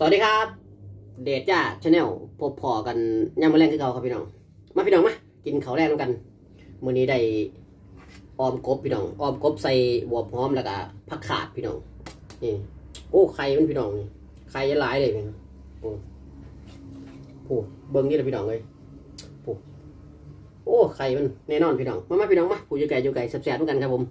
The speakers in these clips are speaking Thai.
สวัสดีครับ เดชจ้าชาแนลพบพอกันย่ามาแรงคือเขาครับพี่น้อง มาพี่น้องมากินเขาแรกด้วยกันมื้อนี้ได้ออมกบพี่น้องออมกบใส่บวบหอมแล้วก็ผักขาดพี่น้องนี่โอ้ไข่มันพี่น้องนี่ไข่หลายเลยพี่น้องโอ้โหเบิ้งนี่เลยพี่น้องเลยโอ้โอ้ไข่มันแน่นอนพี่น้องมามาพี่น้องมาผู้อยู่ไก่อยู่ไก่แซ่บๆเหมือนกันครับผม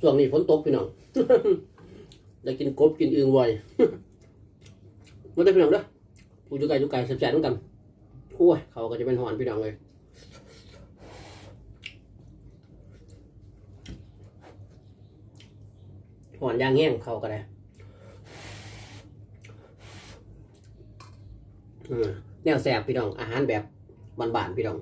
ช่วงนี้ฝนตกพี่น้องอยากกินกบกินอึ่งไวมาได้พี่น้องเด้อผู้อยู่ไกลอยู่ไกลแสบๆเหมือนกันโอ้ยเขาก็จะเป็นหอนพี่น้องเลยหอนยางแห้งเขาก็ได้อืมแนวแสบพี่น้องอาหารแบบบานๆพี่น้อง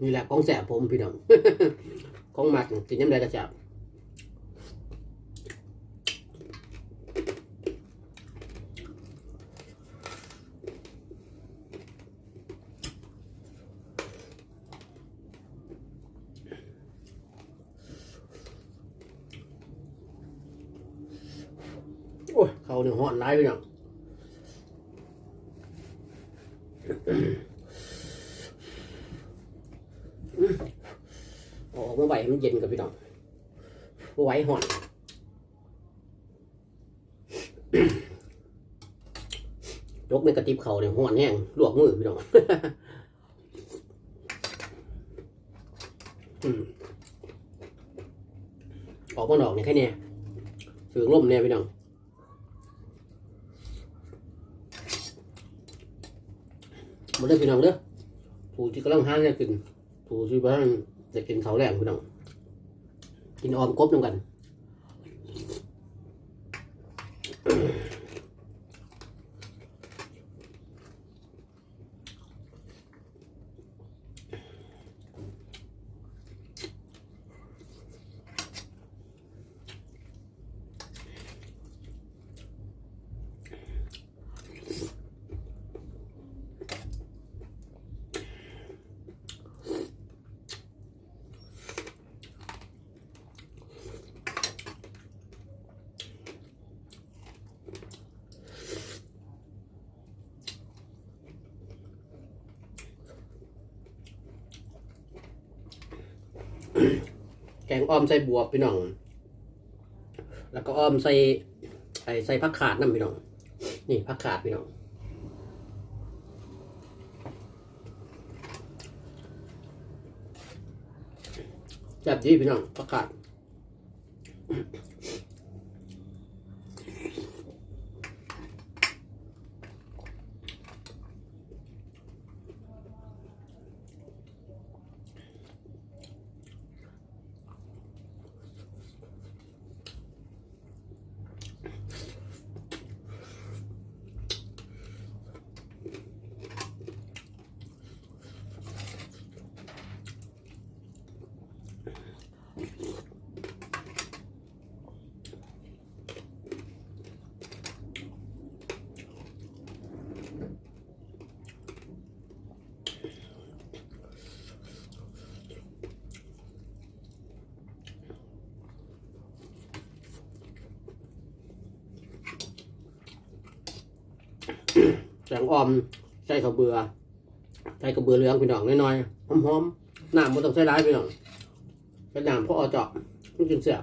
นี่แหละของแสบผมพี่น้อง ของหมักกินน้ำลายกระจับโอ้ยเขาเนี่ยหอนร้ายพี่น้องออก มันเย็นกับพี่น้องไหวห่อนยกในกระติบเขาเนี่ยห่อนแห้งลวกมือพี่น้องออกมาดอกเนี่ยแค่เนี้ยสือล่มเนี่ยพี่น้องมาเด้อพี่น้องเด้อผู้ที่กำลังหางเนี่ยกินผู้ที่บ้านจะกินเขาแรงพี่น้อง กินออมกบน้ำกัน แกงอ้อมใส่บวบพี่น้อง แล้วก็อ้อมใส่ใส่ใส่ผักขาดน้ำพี่น้อง นี่ผักขาดพี่น้องจับดีพี่น้องผักขาด แก งอ้อมใส่ข้าวเบือใส่ข้าวเบือเลี้ยงพี่น้องน้อยๆหอมๆน้ำมันต้องใส่ร้ายพี่น้องเป็นน้ำเพราะเอจอกมันกินเสียบ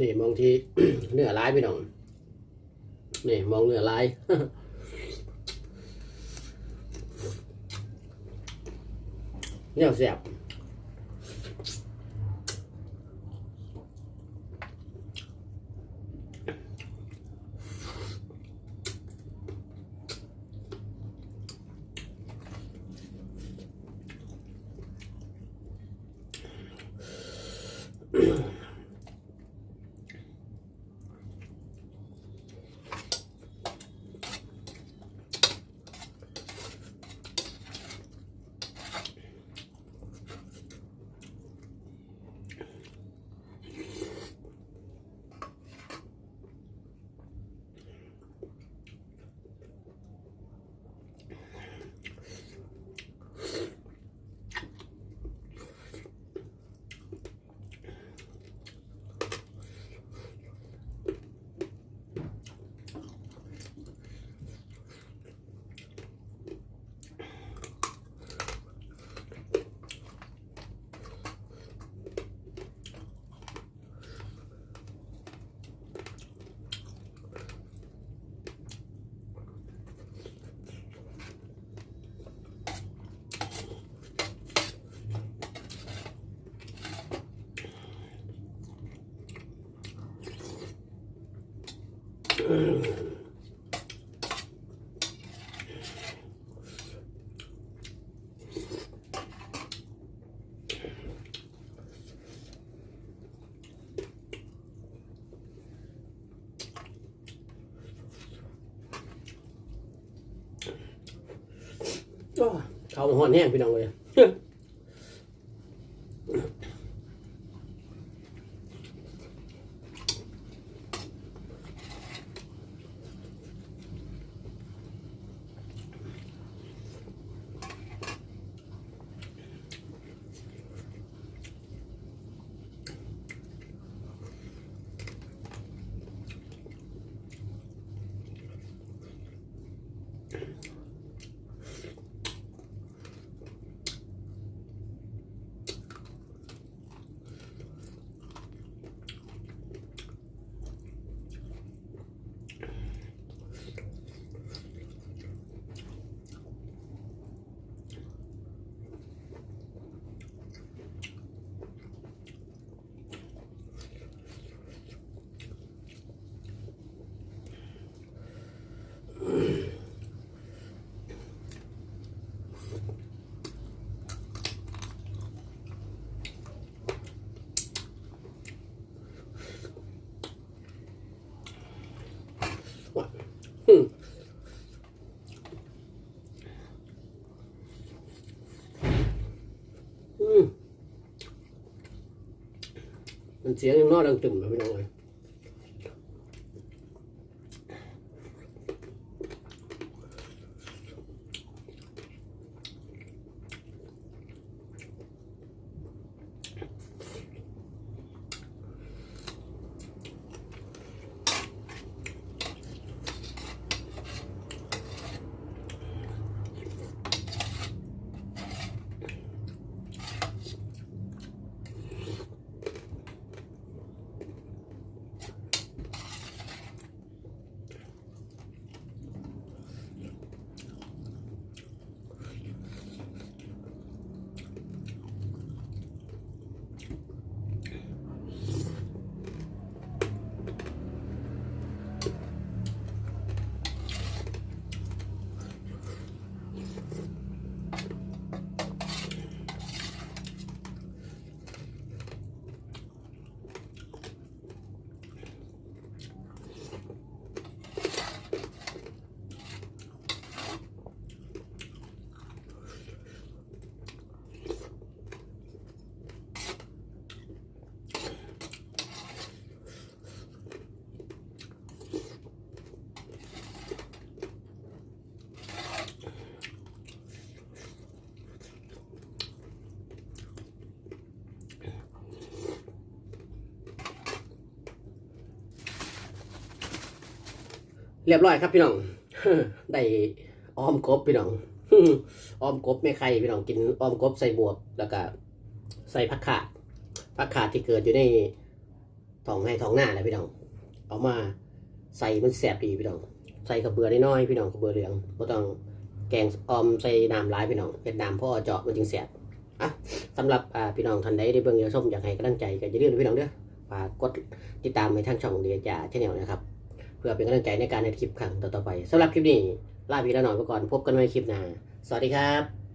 นี่มองที่เนื้อร้ายพี่น้องนี่มองเนื้อร้ายเนี่ยแสบ โอ้เขาหอนแห้งพี่น้องเลย อืมอืม มันเสียงยังนอดังตึมเลยพี่น้องเลย เรียบร้อยครับพี่น้องได้ออมกบพี่น้องออมกบไม่ไข่พี่น้องกินออมกบใส่บวบแล้วก็ใส่ผักขาดผักขาดที่เกิดอยู่ในทองให้ทองหน้าแหละพี่น้อง เอามาใส่มันแสบดีพี่น้อง ใส่กระเบือน้อยๆพี่น้องกระเบือเหลืองบ่ต้องแกงออมใส่น้ำร้ายพี่น้องเป็นน้ำพ่อเจาะมันจึงแสบอะสำหรับพี่น้องท่านใดได้เบิ่งเดี๋ยวชมอยากให้กำลังใจก็อย่าลืมพี่น้องเด้อฝากกดติดตามไปทางช่องเดียจ่าชแนลนะครับ เพื่อเป็นกำลังใจในการในคลิปครั้งต่อๆไปสำหรับคลิปนี้ลาพี่ละหน่อยไปก่อนพบกันใหม่คลิปหน้าสวัสดีครับ